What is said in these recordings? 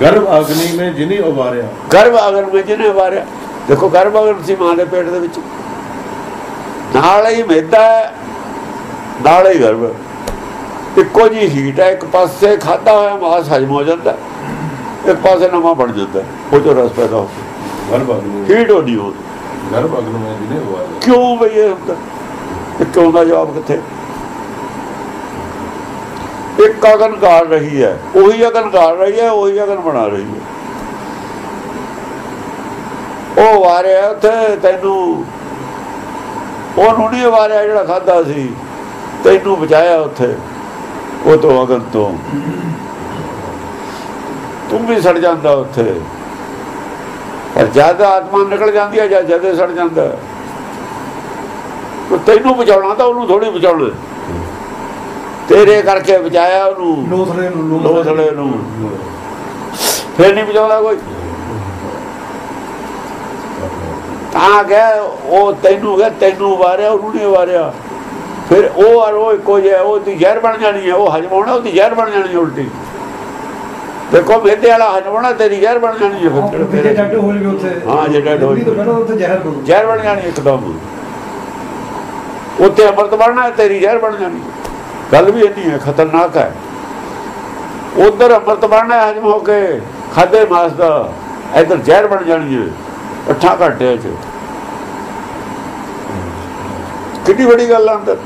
ਗਰਭ ਅਗਨੀ ਮੇ ਜਿਨੀ ਉਬਾਰਿਆ ਗਰਭ ਅਗਨ ਵਿੱਚ ਜਿਹਨੇ ਵਾਰਿਆ ਦੇਖੋ ਗਰਭ ਅਗਨ ਸੀ ਮਾਂ ਦੇ ਪੇਟ ਦੇ ਵਿੱਚ। ਨਾਲ ਹੀ ਮੈਦਾ ਹੈ, ਨਾਲ ਹੀ ਗਰਭ। ਇੱਕੋ ਜੀ ਹੀਟ ਹੈ ਇੱਕ ਪਾਸੇ ਖਾਦਾ ਹੋਇਆ ਮਾਸ ਹਜਮ ਹੋ ਜਾਂਦਾ ਇੱਕ ਪਾਸੇ ਨਵਾਂ ਬਣ ਜਾਂਦਾ ਉਹ ਜੋ ਰਸ ਪੈਦਾ ਹੋ ਗਰਭ ਅਗਨੀ ਹੀਟ ਹੋ ਨਹੀਂ ਹੁੰਦੀ। ਗਰਭ ਅਗਨੀ ਮੇ ਜਿਨੀ ਉਬਾਰਿਆ ਕਿਉਂ ਬਈ ਇਹ ਹੁੰਦਾ? ਕਿਉਂ ਦਾ ਜਵਾਬ ਕਿੱਥੇ? ਇੱਕ ਅਗਨ ਗਾਲ ਰਹੀ ਹੈ, ਉਹੀ ਅਗਨ ਗਾਲ ਰਹੀ ਹੈ, ਉਹੀ ਅਗਨ ਬਣਾ ਰਹੀ ਹੈ। ਉਹ ਵਾਰਿਆ ਉੱਥੇ, ਤੈਨੂੰ ਉਹਨੂੰ ਨਹੀਂ ਵਾਰਿਆ ਜਿਹੜਾ ਖਾਦਾ ਸੀ, ਤੈਨੂੰ ਬਚਾਇਆ ਉੱਥੇ, ਉਹ ਤੋਂ ਅਗਨ ਤੋਂ। ਤੂੰ ਵੀ ਸੜ ਜਾਂਦਾ ਉੱਥੇ। ਪਰ ਜਦ ਆਤਮਾ ਨਿਕਲ ਜਾਂਦੀ ਹੈ, ਜਦ ਜਦੇ ਸੜ ਜਾਂਦਾ ਤੈਨੂੰ ਬਚਾਉਣਾ ਤਾਂ ਉਹਨੂੰ ਥੋੜੀ ਬਚਾਉਣਾ ਤੇਰੇ ਕਰਕੇ ਬਚਾਇਆ ਉਹਨੂੰ। ਲੋਥੜੇ ਨੂੰ ਲੋਥੜੇ ਨੂੰ। ਫਿਰ ਨਹੀਂ ਬਚਾਉਂਦਾ ਕੋਈ। ਤਾਂ ਗਏ ਉਹ ਤੈਨੂੰ ਗਏ ਤੈਨੂੰ ਵਾਰਿਆ ਉਹਨੂੰ ਨਹੀਂ ਵਾਰਿਆ। ਫਿਰ ਉਹ ਔਰ ਉਹ ਇੱਕੋ ਜਿਹਾ ਉਹਦੀ ਜ਼ਹਿਰ ਬਣ ਜਾਣੀ ਹੈ। ਉਹ ਹਜਮ ਹੋਣਾ ਉਹਦੀ ਜ਼ਹਿਰ ਬਣ ਜਾਣੀ ਉਲਟੀ। ਦੇਖੋ ਵੇਦੇ ਵਾਲਾ ਹਜਮ ਹੋਣਾ ਤੇਰੀ ਜ਼ਹਿਰ ਬਣ ਜਾਣੀ ਹੈ ਫਿਰ। ਤੇਰੇ ਡੱਡ ਹੋ ਜਵੇ ਉੱਥੇ। ਹਾਂ, ਜੇ ਡੱਡ ਹੋ ਪਹਿਲਾਂ ਉੱਥੇ ਜ਼ਹਿਰ ਬਣੂ ਜ਼ਹਿਰ ਬਣ ਜਾਣੀ ਇੱਕਦਮ। ਉੱਤੇ ਅੰਮ੍ਰਿਤ ਬਣਨਾ ਤੇਰੀ ਜ਼ਹਿਰ ਬਣ ਜਾਣੀ ਗੱਲ ਵੀ ਇੰਨੀ ਹੈ, ਖਤਰਨਾਕ ਹੈ। ਉਧਰ ਅੰਮ੍ਰਿਤ ਬਣਨਾ ਹਜਮ ਹੋ ਕੇ, ਖਾਦੇ ਮਾਸ ਦਾ, ਇਧਰ ਜ਼ਹਿਰ ਬਣ ਜਾਣੀ ਹੈ, ਅੱਠਾਂ ਘੰਟਿਆਂ ਚ। ਕਿੰਨੀ ਵੱਡੀ ਗੱਲ ਆ ਅੰਦਰ।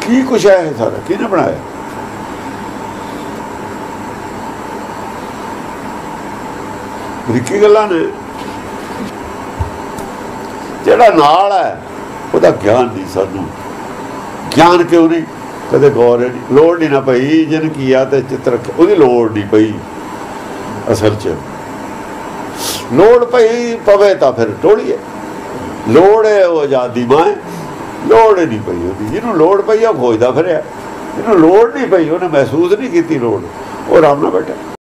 ਕੀ ਕੁਛ ਹੈ ਇਹ ਸਾਰਾ? ਕਿਹਨੇ ਬਣਾਇਆ? ਬਰੀਕੀ ਗੱਲਾਂ ਨੇ। ਜਿਹੜਾ ਨਾਲ ਹੈ, ਉਹਦਾ ਗਿਆਨ ਨਹੀਂ ਸਾਨੂੰ। ਗਿਆਨ ਕਿਉਂ ਨਹੀਂ? ਕਦੇ ਗੌਰ ਲੋੜ ਨਹੀਂ ਨਾ ਪਈ ਜਨ ਕੀਆ ਤੇ ਚਿੱਤ ਰੱਖਿਆ ਉਹਦੀ ਲੋੜ ਨਹੀਂ ਪਈ ਅਸਲ 'ਚ। ਲੋੜ ਪਈ ਪਵੇ ਤਾਂ ਫਿਰ ਟੋੜੀਏ ਲੋੜ ਹੈ ਉਹ ਆਜ਼ਾਦੀ ਮਾਂ ਲੋੜ ਨਹੀਂ ਪਈ ਉਹਦੀ। ਜਿਹਨੂੰ ਲੋੜ ਪਈ ਉਹ ਖੋਜਦਾ ਫਿਰਿਆ। ਜਿਹਨੂੰ ਲੋੜ ਨਹੀਂ ਪਈ, ਉਹਨੇ ਮਹਿਸੂਸ ਨਹੀਂ ਕੀਤੀ ਲੋੜ। ਉਹ ਆਰਾਮ ਨਾਲ ਬੈਠਾ।